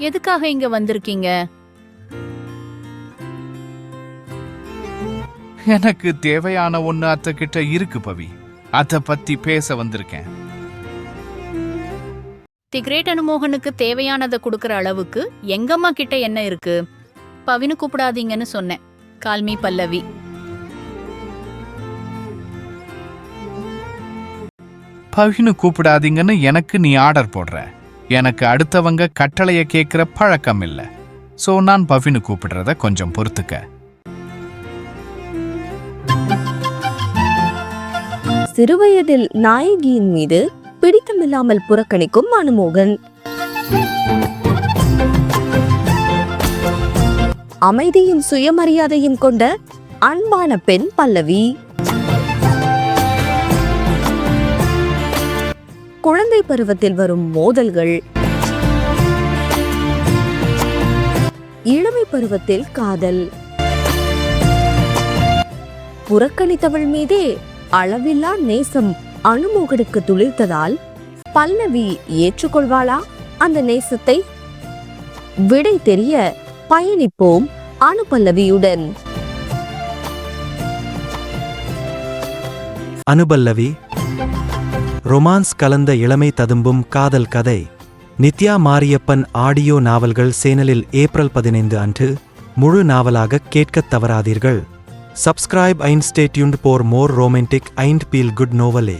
எதுக்காக இங்க வந்திருக்கீங்க? எனக்கு தேவையான ஒண்ணு அத்தை கிட்ட இருக்கு பவி. அத பத்தி பேச வந்திருக்கேன். தி கிரேட் அனுமோகனுக்கு தேவையானதை கொடுக்கற அளவுக்கு எங்கம்மா கிட்ட என்ன இருக்கு? பவினு கூப்பிடாதீங்கன்னு சொன்னேன். கால்மி பல்லவி. பவினு கூப்பிடாதீங்கன்னு எனக்கு நீ ஆர்டர் போடுற. எனக்கு அடுத்தவங்க கட்டளையை கேட்குற பழக்கம் இல்லை ஸோ நான் பவினு கூப்பிடுறத கொஞ்சம் பொறுத்துக்க. சிறுவயதில் நாயகியின் மீது பிடித்தமில்லாமல் புறக்கணிக்கும் அனுமோகன் அமைதியும் சுயமரியாதையும் கொண்ட அன்பான பெண் பல்லவி. குழந்தை பருவத்தில் வரும் மோதல்கள். இளமை பருவத்தில் காதல். புறக்கணித்தவள் மீதே அளவில்லா நேசம் அனுமோகனுக்கு துளிர்த்ததால் பல்லவி ஏற்றுக்கொள்வாளா? அந்த நேசத்தை விடை தெரிய பயணிப்போம் அனுபல்லவியுடன் அனுபல்லவி ரொமான்ஸ் கலந்த இளமை ததும்பும் காதல் கதை. நித்யா மாரியப்பன் ஆடியோ நாவல்கள் சேனலில் ஏப்ரல் பதினைந்து அன்று முழு நாவலாக கேட்கத் தவறாதீர்கள். Subscribe and stay tuned for more romantic and feel good நோவலே.